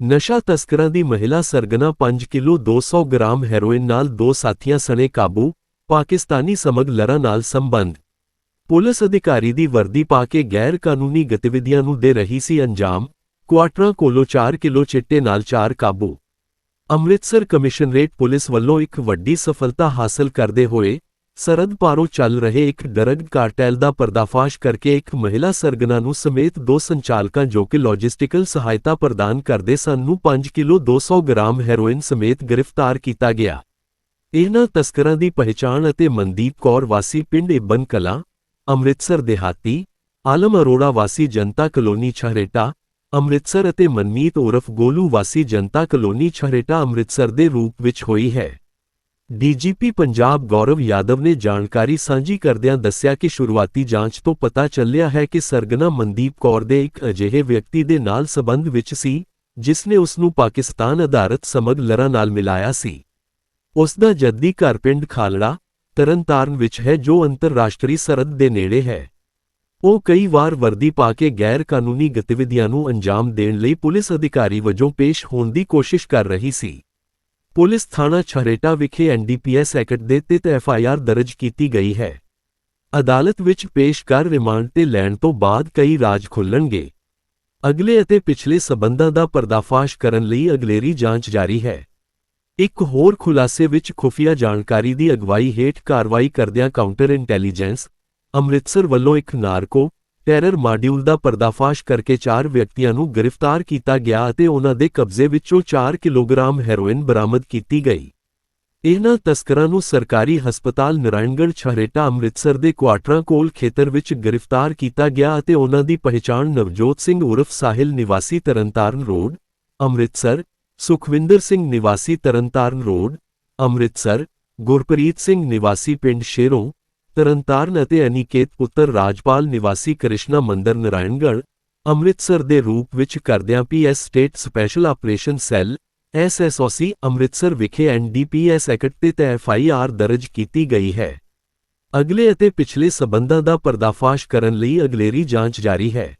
ਨਸ਼ਾ ਤਸਕਰਾਂ ਦੀ ਮਹਿਲਾ ਸਰਗਨਾ 5 ਕਿਲੋ 200 ਗ੍ਰਾਮ ਹੈਰੋਇਨ ਨਾਲ ਦੋ ਸਾਥੀਆਂ ਸਣੇ ਕਾਬੂ, ਪਾਕਿਸਤਾਨੀ ਸਮਗਲਰਾਂ ਨਾਲ ਸੰਬੰਧ। ਪੁਲਿਸ ਅਧਿਕਾਰੀ ਦੀ ਵਰਦੀ ਪਾ ਕੇ ਗੈਰ ਕਾਨੂੰਨੀ ਗਤੀਵਿਧੀਆਂ ਨੂੰ ਦੇ ਰਹੀ ਸੀ ਅੰਜਾਮ, ਕੁਆਟਰਾਂ ਕੋਲੋਂ 4 ਕਿਲੋ ਚਿੱਟੇ ਨਾਲ ਚਾਰ ਕਾਬੂ। ਅੰਮ੍ਰਿਤਸਰ ਕਮਿਸ਼ਨਰੇਟ ਪੁਲਿਸ ਵੱਲੋਂ ਇੱਕ ਵੱਡੀ ਸਫਲਤਾ ਹਾਸਲ ਕਰਦੇ ਹੋਏ ਸਰਦ ਪਾਰੋਂ ਚੱਲ ਰਹੇ ਇੱਕ ਡਰਗ ਕਾਰਟੈਲ ਦਾ ਪਰਦਾਫਾਸ਼ ਕਰਕੇ ਇੱਕ ਮਹਿਲਾ ਸਰਗਨਾ ਨੂੰ ਸਮੇਤ ਦੋ ਸੰਚਾਲਕਾਂ ਜੋ ਕਿ ਲੌਜਿਸਟਿਕਲ ਸਹਾਇਤਾ ਪ੍ਰਦਾਨ ਕਰਦੇ ਸਨ ਨੂੰ 5 ਕਿਲੋ 200 ਗ੍ਰਾਮ ਹੈਰੋਇਨ ਸਮੇਤ ਗ੍ਰਿਫਤਾਰ ਕੀਤਾ ਗਿਆ। ਇਹਨਾਂ ਤਸਕਰਾਂ ਦੀ ਪਹਿਚਾਣ ਅਤੇ ਮਨਦੀਪ ਕੌਰ ਵਾਸੀ ਪਿੰਡ ਇਬਨ ਕਲਾਂ, ਅੰਮ੍ਰਿਤਸਰ ਦੇਹਾਤੀ, ਆਲਮ ਅਰੋੜਾ ਵਾਸੀ ਜਨਤਾ ਕਲੋਨੀ ਛਹਰੇਟਾ ਅੰਮ੍ਰਿਤਸਰ ਅਤੇ ਮਨਮੀਤ ਉਰਫ ਗੋਲੂ ਵਾਸੀ ਜਨਤਾ ਕਲੋਨੀ ਛਹਰੇਟਾ ਅੰਮ੍ਰਿਤਸਰ ਦੇ ਰੂਪ ਵਿੱਚ ਹੋਈ ਹੈ। ਡੀਜੀਪੀ ਪੰਜਾਬ ਗੌਰਵ ਯਾਦਵ ਨੇ ਜਾਣਕਾਰੀ ਸਾਂਝੀ ਕਰਦਿਆਂ ਦੱਸਿਆ ਕਿ ਸ਼ੁਰੂਆਤੀ ਜਾਂਚ ਤੋਂ ਪਤਾ ਚੱਲਿਆ ਹੈ ਕਿ ਸਰਗਨਾ ਮਨਦੀਪ ਕੌਰ ਦੇ ਇੱਕ ਅਜਿਹੇ ਵਿਅਕਤੀ ਦੇ ਨਾਲ ਸਬੰਧ ਵਿੱਚ ਸੀ, ਜਿਸ ਨੇ ਉਸ ਨੂੰ ਪਾਕਿਸਤਾਨ ਆਧਾਰਿਤ ਸਮਗਲਰਾਂ ਨਾਲ ਮਿਲਾਇਆ ਸੀ। ਉਸ ਦਾ ਜੱਦੀ ਘਰ ਪਿੰਡ ਖਾਲੜਾ, ਤਰਨਤਾਰਨ ਵਿੱਚ ਹੈ ਜੋ ਅੰਤਰਰਾਸ਼ਟਰੀ ਸਰਹੱਦ ਦੇ ਨੇੜੇ ਹੈ। ਉਹ ਕਈ ਵਾਰ ਵਰਦੀ ਪਾ ਕੇ ਗੈਰ ਕਾਨੂੰਨੀ ਗਤੀਵਿਧੀਆਂ ਨੂੰ ਅੰਜਾਮ ਦੇਣ ਲਈ ਪੁਲਿਸ ਅਧਿਕਾਰੀ ਵਜੋਂ ਪੇਸ਼ ਹੋਣ ਦੀ ਕੋਸ਼ਿਸ਼ ਕਰ ਰਹੀ ਸੀ। ਪੁਲਿਸ ਥਾਣਾ ਛਰੇਟਾ ਵਿਖੇ ਐਨਡੀਪੀਐਸ ਐਕਟ ਦੇ ਤਹਿਤ ਐਫਆਈਆਰ ਦਰਜ ਕੀਤੀ ਗਈ ਹੈ। ਅਦਾਲਤ ਵਿੱਚ ਪੇਸ਼ ਕਰ ਰਿਮਾਂਡ ਤੇ ਲੈਣ ਤੋਂ ਬਾਅਦ ਕਈ ਰਾਜ ਖੁੱਲਣਗੇ। ਅਗਲੇ ਅਤੇ ਪਿਛਲੇ ਸਬੰਧਾਂ ਦਾ ਪਰਦਾਫਾਸ਼ ਕਰਨ ਲਈ ਅਗਲੇਰੀ ਜਾਂਚ ਜਾਰੀ ਹੈ। ਇੱਕ ਹੋਰ ਖੁਲਾਸੇ ਵਿੱਚ ਖੁਫੀਆ ਜਾਣਕਾਰੀ ਦੀ ਅਗਵਾਈ ਹੇਠ ਕਾਰਵਾਈ ਕਰਦਿਆਂ ਕਾਊਂਟਰ ਇੰਟੈਲੀਜੈਂਸ ਅੰਮ੍ਰਿਤਸਰ ਵੱਲੋਂ ਇੱਕ ਨਾਰਕੋ ਟੈਰਰ ਮਾਡਿਊਲ ਦਾ ਪਰਦਾਫਾਸ਼ ਕਰਕੇ ਚਾਰ ਵਿਅਕਤੀਆਂ ਨੂੰ ਗ੍ਰਿਫਤਾਰ ਕੀਤਾ ਗਿਆ ਅਤੇ ਉਹਨਾਂ ਦੇ ਕਬਜ਼ੇ ਵਿੱਚੋਂ 4 ਕਿਲੋਗ੍ਰਾਮ ਹੈਰੋਇਨ ਬਰਾਮਦ ਕੀਤੀ ਗਈ। ਇਹਨਾਂ ਤਸਕਰਾਂ ਨੂੰ ਸਰਕਾਰੀ ਹਸਪਤਾਲ ਨਰਾਇਣਗੜ੍ਹ ਛਹਰੇਟਾ ਅੰਮ੍ਰਿਤਸਰ ਦੇ ਕੁਆਟਰਾਂ ਕੋਲ ਖੇਤਰ ਵਿੱਚ ਗ੍ਰਿਫਤਾਰ ਕੀਤਾ ਗਿਆ ਅਤੇ ਉਹਨਾਂ ਦੀ ਪਹਿਚਾਣ ਨਵਜੋਤ ਸਿੰਘ ਉਰਫ ਸਾਹਿਲ ਨਿਵਾਸੀ ਤਰਨਤਾਰਨ ਰੋਡ, ਅੰਮ੍ਰਿਤਸਰ, ਸੁਖਵਿੰਦਰ ਸਿੰਘ ਨਿਵਾਸੀ ਤਰਨਤਾਰਨ ਰੋਡ, ਅੰਮ੍ਰਿਤਸਰ, ਗੁਰਪ੍ਰੀਤ ਸਿੰਘ ਨਿਵਾਸੀ ਪਿੰਡ ਸ਼ੇਰੋਂ ਤਰਨਤਾਰਨ ਅਤੇ ਅਨੀਕੇਤ ਪੁੱਤਰ ਰਾਜਪਾਲ ਨਿਵਾਸੀ ਕ੍ਰਿਸ਼ਨਾ ਮੰਦਰ ਨਰਾਇਣਗੜ੍ਹ, ਅੰਮ੍ਰਿਤਸਰ ਦੇ ਰੂਪ ਵਿੱਚ ਕਰਦਿਆਂ PS state special operation cell SSOC Amritsar ਵਿਖੇ ਐਨਡੀਪੀਐਸ ਐਕਟ ਤੇ ਐਫਆਈਆਰ ਦਰਜ ਕੀਤੀ ਗਈ ਹੈ। ਅਗਲੇ ਅਤੇ ਪਿਛਲੇ ਸਬੰਧਾਂ ਦਾ ਪਰਦਾਫਾਸ਼ ਕਰਨ ਲਈ ਅਗਲੇਰੀ ਜਾਂਚ ਜਾਰੀ ਹੈ।